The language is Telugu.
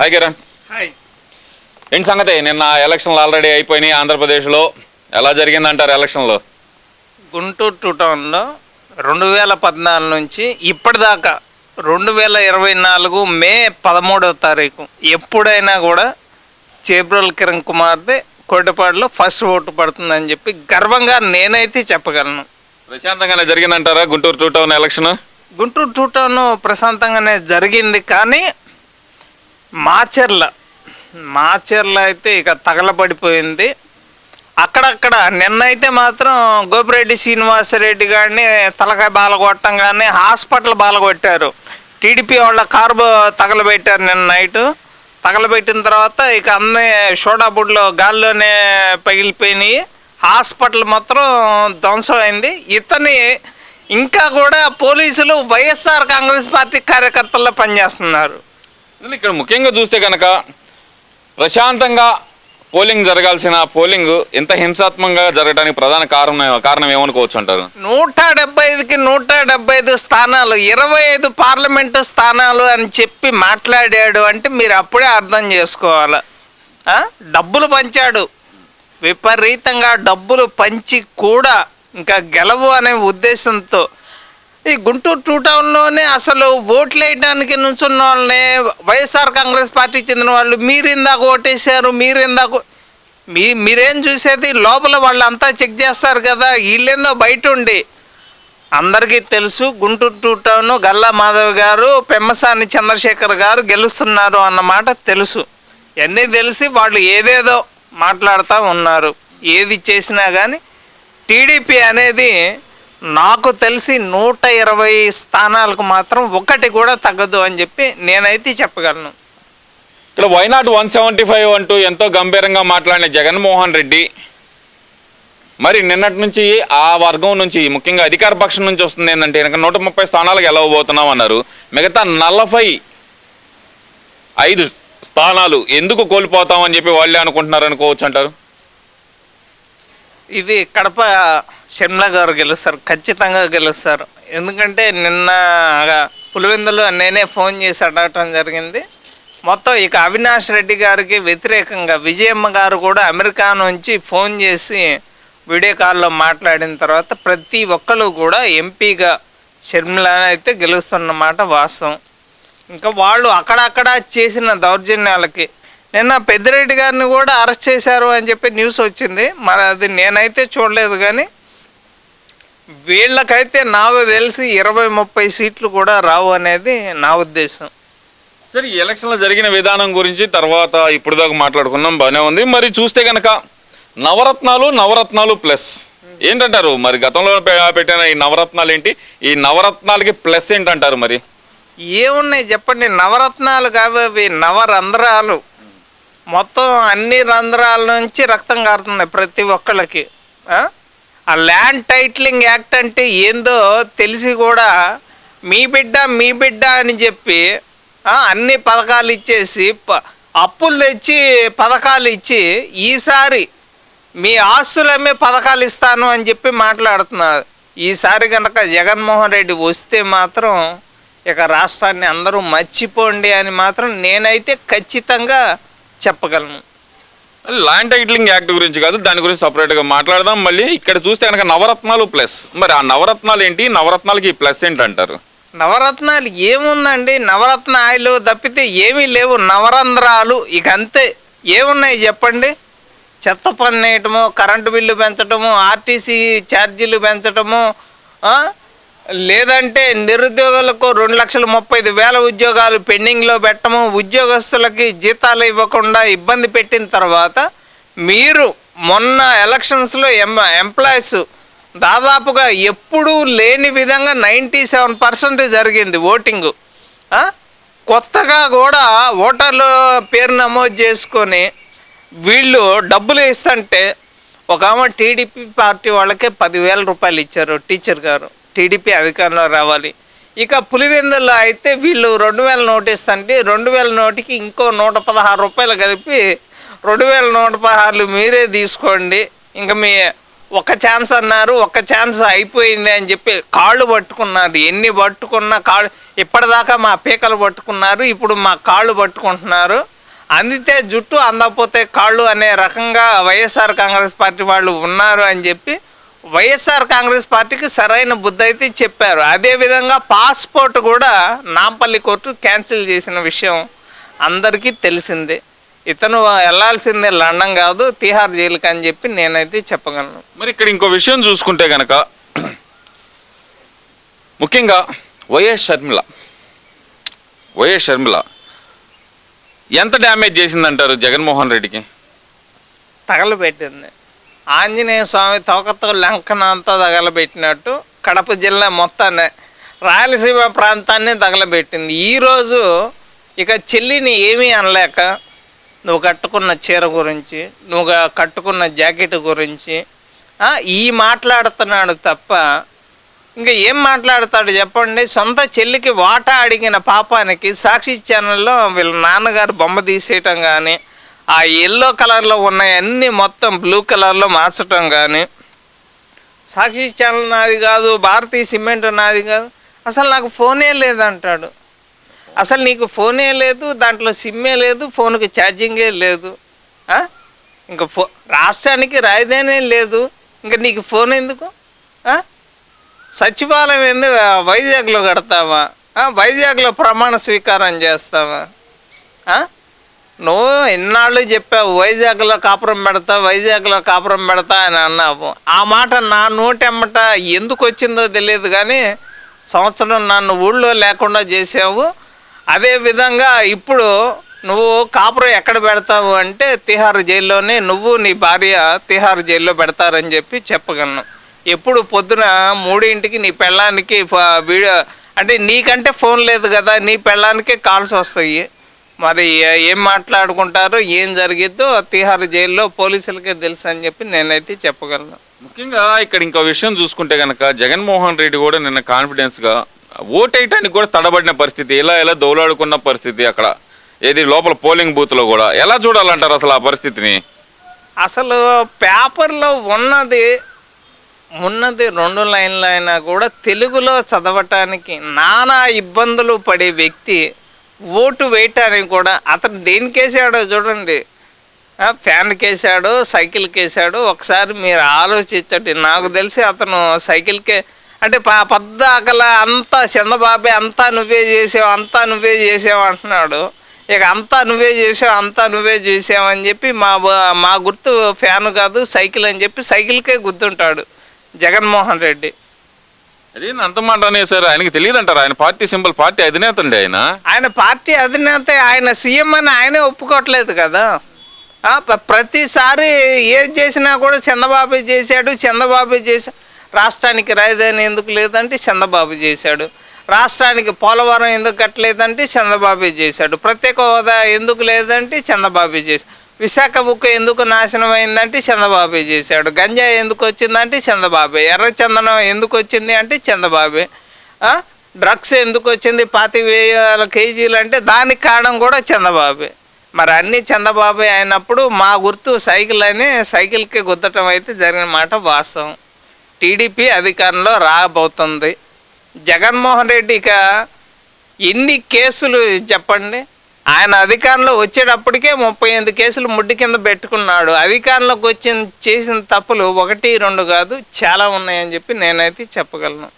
హాయ్ కిరణ్ హాయ్ ఏంటి సంగతి? నిన్న ఎలక్షన్లు ఆల్రెడీ అయిపోయినాయి ఆంధ్రప్రదేశ్లో. ఎలా జరిగిందంటారు ఎలక్షన్లో? గుంటూరు టూ టౌన్లో రెండు వేల పద్నాలుగు నుంచి ఇప్పటిదాకా రెండు వేల ఇరవై నాలుగు మే పదమూడవ తారీఖు ఎప్పుడైనా కూడా చేబ్రోల్ కిరణ్ కుమార్దే కోటపాడులో ఫస్ట్ ఓటు పడుతుందని చెప్పి గర్వంగా నేనైతే చెప్పగలను. ప్రశాంతంగానే జరిగిందంటారా Guntur two town election? Guntur two town ప్రశాంతంగానే జరిగింది కానీ మాచర్ల. మాచర్ల అయితే ఇక తగలబడిపోయింది. అక్కడక్కడ నిన్నైతే మాత్రం గోపిరెడ్డి శ్రీనివాసరెడ్డి గారిని తలకాయ బాలగొట్టంగానే హాస్పిటల్ బాలగొట్టారు టీడీపీ వాళ్ళ కార్బో తగలబెట్టారు నిన్న నైట్. తగలబెట్టిన తర్వాత ఇక అన్నీ షోడాబుడ్లో గాల్లోనే పగిలిపోయినాయి. హాస్పిటల్ మాత్రం ధ్వంసం అయింది ఇతని ఇంకా కూడా పోలీసులు వైఎస్ఆర్ కాంగ్రెస్ పార్టీ కార్యకర్తల్లో పనిచేస్తున్నారు. ఇక్కడ ముఖ్యంగా చూస్తే కనుక ప్రశాంతంగా పోలింగ్ జరగాల్సిన పోలింగ్ ఇంత హింసాత్మకంగా జరగడానికి ప్రధాన కారణం కారణం ఏమనుకోవచ్చు అంటారు? నూట డెబ్బై ఐదుకి నూట డెబ్బై ఐదు స్థానాలు ఇరవై ఐదు పార్లమెంటు స్థానాలు అని చెప్పి మాట్లాడాడు అంటే మీరు అప్పుడే అర్థం చేసుకోవాలి. డబ్బులు పంచాడు. విపరీతంగా డబ్బులు పంచి కూడా ఇంకా గెలవు అనే ఉద్దేశంతో ఈ గుంటూరు టూ టౌన్లోనే అసలు ఓట్లు వేయడానికి నుంచున్న వాళ్ళని వైఎస్ఆర్ కాంగ్రెస్ పార్టీకి చెందిన వాళ్ళు మీరు ఇందాక ఓటేశారు మీరు ఇందాక మీ మీరేం చూసేది? లోపల వాళ్ళంతా చెక్ చేస్తారు కదా వీళ్ళేందో బయట ఉండి. అందరికీ తెలుసు గుంటూరు టూ టౌన్ గల్లా మాధవ్ గారు పెమ్మసాని చంద్రశేఖర్ గారు గెలుస్తున్నారు అన్నమాట తెలుసు. ఇవన్నీ తెలిసి వాళ్ళు ఏదేదో మాట్లాడుతూ ఉన్నారు. ఏది చేసినా కానీ టీడీపీ అనేది నాకు తెలిసి నూట ఇరవై స్థానాలకు మాత్రం ఒకటి కూడా తగ్గదు అని చెప్పి నేనైతే చెప్పగలను. ఇక్కడ వైనాట్ వన్ సెవెంటీ ఫైవ్ అంటూ ఎంతో గంభీరంగా మాట్లాడిన జగన్మోహన్ రెడ్డి మరి నిన్నటి నుంచి ఆ వర్గం నుంచి ముఖ్యంగా అధికార పక్షం నుంచి వస్తుంది ఏంటంటే కనుక నూట ముప్పై స్థానాలకు గెలవబోతున్నాం అన్నారు. మిగతా నలభై ఐదు స్థానాలు ఎందుకు కోల్పోతామని చెప్పి వాళ్ళే అనుకుంటున్నారు అనుకోవచ్చు అంటారు? ఇది కడప షర్మిల గారు గెలుస్తారు ఖచ్చితంగా గెలుస్తారు. ఎందుకంటే నిన్న పులివెందులు నేనే ఫోన్ చేసి అడగటం జరిగింది. మొత్తం ఇక అవినాష్ రెడ్డి గారికి వ్యతిరేకంగా విజయమ్మ గారు కూడా అమెరికా నుంచి ఫోన్ చేసి వీడియో కాల్లో మాట్లాడిన తర్వాత ప్రతి ఒక్కరు కూడా ఎంపీగా షర్మిల అయితే గెలుస్తున్నమాట వాస్తవం. ఇంకా వాళ్ళు అక్కడక్కడ చేసిన దౌర్జన్యాలకి నిన్న పెద్దిరెడ్డి గారిని కూడా అరెస్ట్ చేశారు అని చెప్పి న్యూస్ వచ్చింది. మరి అది నేనైతే చూడలేదు కానీ వీళ్ళకైతే నాకు తెలిసి ఇరవై ముప్పై సీట్లు కూడా రావు అనేది నా ఉద్దేశం. సరే ఈ ఎలక్షన్లో జరిగిన విధానం గురించి తర్వాత ఇప్పుడు దాకా మాట్లాడుకున్నాం. బాగానే ఉంది. మరి చూస్తే కనుక నవరత్నాలు నవరత్నాలు ప్లస్. ఏంటంటారు? మరి గతంలో పెట్టిన ఈ నవరత్నాలు ఏంటి? ఈ నవరత్నాలకి ప్లస్ ఏంటంటారు మరి? ఏమున్నాయి చెప్పండి? నవరత్నాలు కావు అవి. నవరంధ్రాలు. మొత్తం అన్ని రంధ్రాల నుంచి రక్తం కారుతుంది ప్రతి ఒక్కళ్ళకి. ఆ? ల్యాండ్ టైటిలింగ్ యాక్ట్ అంటే ఏందో తెలిసి కూడా మీ బిడ్డ మీ బిడ్డ అని చెప్పి అన్ని పథకాలు ఇచ్చేసి ప- అప్పులు తెచ్చి పథకాలు ఇచ్చి ఈసారి మీ ఆస్తులమ్మే పథకాలు ఇస్తాను అని చెప్పి మాట్లాడుతున్నారు ఈసారి కనుక జగన్మోహన్ రెడ్డి వస్తే మాత్రం ఇక రాష్ట్రాన్ని అందరూ మర్చిపోండి అని మాత్రం నేనైతే ఖచ్చితంగా చెప్పగలను ల్యాండ్ టైటిలింగ్ యాక్ట్ గురించి కాదు దాని గురించి సపరేట్గా మాట్లాడదాం. మళ్ళీ ఇక్కడ చూస్తే కనుక నవరత్నాలు ప్లస్ మరి ఆ నవరత్నాలు ఏంటి? నవరత్నాలకి ప్లస్ ఏంటంటారు? నవరత్నాలు ఏముందండి? నవరత్న ఆయిల్ తప్పితే ఏమీ లేవు. నవరంధ్రాలు ఇక అంతే. ఏమున్నాయి చెప్పండి? చెత్త పన్నేయటము కరెంటు బిల్లు పెంచటము ఆర్టీసీ ఛార్జీలు పెంచటము లేదంటే నిరుద్యోగులకు రెండు లక్షల ముప్పై ఐదు వేల ఉద్యోగాలు పెండింగ్లో పెట్టము. ఉద్యోగస్తులకి జీతాలు ఇవ్వకుండా ఇబ్బంది పెట్టిన తర్వాత మీరు మొన్న ఎలక్షన్స్లో ఎం ఎంప్లాయీస్ దాదాపుగా ఎప్పుడూ లేని విధంగా నైంటీ సెవెన్ పర్సెంట్ జరిగింది ఓటింగు కొత్తగా కూడా ఓటర్లు పేరు నమోదు చేసుకొని వీళ్ళు డబ్బులు ఇస్తుంటే ఒక ఆమె టీడీపీ పార్టీ వాళ్ళకే పదివేల రూపాయలు ఇచ్చారు టీచర్ గారు. టీడీపీ అధికారంలో రావాలి. ఇక పులివెందుల్లో అయితే వీళ్ళు రెండు వేల నోటు అంటే రెండు వేల నోటికి ఇంకో నూట పదహారు రూపాయలు కలిపి రెండు వేల నూట పదహారులు మీరే తీసుకోండి. ఇంకా మీ ఒక ఛాన్స్ అన్నారు ఒక ఛాన్స్ అయిపోయింది అని చెప్పి కాళ్ళు పట్టుకున్నారు. ఎన్ని పట్టుకున్నా కాళ్ళు ఇప్పటిదాకా మా పీకలు పట్టుకున్నారు ఇప్పుడు మా కాళ్ళు పట్టుకుంటున్నారు. అందితే జుట్టు అందకపోతే కాళ్ళు అనే రకంగా వైఎస్ఆర్ కాంగ్రెస్ పార్టీ వాళ్ళు ఉన్నారు అని చెప్పి వైఎస్ఆర్ కాంగ్రెస్ పార్టీకి సరైన బుద్ధి అయితే చెప్పారు అదేవిధంగా పాస్పోర్ట్ కూడా నాంపల్లి కోర్టు క్యాన్సిల్ చేసిన విషయం అందరికీ తెలిసిందే. ఇతను వెళ్ళాల్సిందే లండన్ కాదు తిహార్ జైలుకి అని చెప్పి నేనైతే చెప్పగలను. మరి ఇక్కడ ఇంకో విషయం చూసుకుంటే గనక ముఖ్యంగా వైఎస్ షర్మిల వైఎస్ షర్మిల ఎంత డ్యామేజ్ చేసిందంటారు జగన్మోహన్ రెడ్డికి? తగలబెట్టింది. ఆంజనేయ స్వామి తోకతో లంకనంతా తగలబెట్టినట్టు కడప జిల్లా మొత్తాన్ని రాయలసీమ ప్రాంతాన్ని తగలబెట్టింది. ఈరోజు ఇక చెల్లిని ఏమీ అనలేక నువ్వు కట్టుకున్న చీర గురించి నువ్వు కట్టుకున్న జాకెట్ గురించి ఈ మాట్లాడుతున్నాడు తప్ప ఇంకా ఏం మాట్లాడతాడు చెప్పండి? సొంత చెల్లికి వాటా అడిగిన పాపానికి సాక్షి ఛానల్లో వీళ్ళ నాన్నగారు బొమ్మ తీసేయటం కానీ ఆ ఎల్లో కలర్లో ఉన్నాయన్నీ మొత్తం బ్లూ కలర్లో మార్చటం కానీ సాక్షి ఛానల్ నాది కాదు భారతీయ సిమెంట్ నాది కాదు అసలు నాకు ఫోనే లేదంటాడు. అసలు నీకు ఫోనే లేదు దాంట్లో సిమ్మే లేదు ఫోన్కి ఛార్జింగే లేదు. ఇంకా ఫో రాష్ట్రానికి రాయిదేనే లేదు. ఇంకా నీకు ఫోన్ ఎందుకు? సచివాలయం ఎందుకు వైజాగ్లో కడతావా? వైజాగ్లో ప్రమాణ స్వీకారం చేస్తావా? నువ్వు ఎన్నాళ్ళు చెప్పావు వైజాగ్లో కాపురం పెడతా వైజాగ్లో కాపురం పెడతా అని అన్నావు. ఆ మాట నా నోటెమ్మట ఎందుకు వచ్చిందో తెలియదు కానీ సంవత్సరం నన్ను ఊళ్ళో లేకుండా చేసావు. అదే విధంగా ఇప్పుడు నువ్వు కాపురం ఎక్కడ పెడతావు అంటే తిహార్ జైల్లోనే నువ్వు నీ భార్య తిహార్ జైల్లో పెడతారని చెప్పి చెప్పగలను. ఎప్పుడు పొద్దున మూడింటికి నీ పెళ్ళానికి వీడియో అంటే నీకంటే ఫోన్ లేదు కదా నీ పెళ్ళానికే కాల్స్ వస్తాయి. మరి ఏ- మాట్లాడుకుంటారో ఏం జరిగిద్దో తిహార్ జైల్లో పోలీసులకే తెలుసు అని చెప్పి నేనైతే చెప్పగలను. ముఖ్యంగా ఇక్కడ ఇంకో విషయం చూసుకుంటే గనక జగన్మోహన్ రెడ్డి కూడా నిన్న కాన్ఫిడెన్స్గా ఓటేయటానికి కూడా తడబడిన పరిస్థితి ఇలా ఇలా దౌలాడుకున్న పరిస్థితి అక్కడ. ఏది లోపల పోలింగ్ బూత్లో కూడా. ఎలా చూడాలంటారు అసలు ఆ పరిస్థితిని? అసలు పేపర్లో ఉన్నది ఉన్నది రెండు లైన్లు అయినా కూడా తెలుగులో చదవటానికి నానా ఇబ్బందులు పడే వ్యక్తి ఓటు వేయటానికి కూడా అతను దేనికేసాడో చూడండి. ఫ్యాన్కి వేసాడు సైకిల్కి వేసాడు ఒకసారి మీరు ఆలోచించండి. నాకు తెలిసి అతను సైకిల్కే అంటే ప పద్దాకల అంతా చందబాబే అంతా నువ్వే చేసావు అంతా నువ్వే చేసావు అంటున్నాడు. ఇక అంతా నువ్వే చేసావు అంతా నువ్వే చేసావు అని చెప్పి మా మా గుర్తు ఫ్యాన్ కాదు సైకిల్ అని చెప్పి సైకిల్కే గుర్తుంటాడు జగన్మోహన్ రెడ్డి. అది అంత మాట అనేసారు ఆయనకి తెలియదు అంటారు ఆయన పార్టీ సింబల్ పార్టీ అధినేత అండి ఆయన. ఆయన పార్టీ అధినేత ఆయన సీఎం అని ఆయనే ఒప్పుకోవట్లేదు కదా. ప్రతిసారి ఏది చేసినా కూడా చంద్రబాబు చేశాడు చంద్రబాబు చేసా రాష్ట్రానికి రాజధాని ఎందుకు లేదంటే చంద్రబాబు చేశాడు. రాష్ట్రానికి పోలవరం ఎందుకు కట్టలేదంటే చంద్రబాబు చేశాడు. ప్రత్యేక హోదా ఎందుకు లేదంటే చంద్రబాబు చేశాడు. విశాఖ బుక్ ఎందుకు నాశనం అయిందంటే చంద్రబాబే చేశాడు. గంజా ఎందుకు వచ్చిందంటే చంద్రబాబే. ఎర్రచందనం ఎందుకు వచ్చింది అంటే చంద్రబాబే. డ్రగ్స్ ఎందుకు వచ్చింది? పాతి వేల కేజీలు అంటే దానికి కారణం కూడా చంద్రబాబే. మరి అన్ని చంద్రబాబే అయినప్పుడు మా గుర్తు సైకిల్ అని సైకిల్కి గుద్దటం అయితే జరిగిన మాట వాస్తవం. టీడీపీ అధికారంలో రాబోతుంది. జగన్మోహన్ రెడ్డి ఇక ఎన్ని కేసులు చెప్పండి? ఆయన అధికారంలో వచ్చేటప్పటికే ముప్పై ఎనిమిది కేసులు ముడ్డి కింద పెట్టుకున్నాడు. అధికారంలోకి వచ్చిన చేసిన తప్పులు ఒకటి రెండు కాదు చాలా ఉన్నాయని చెప్పి నేనైతే చెప్పగలను.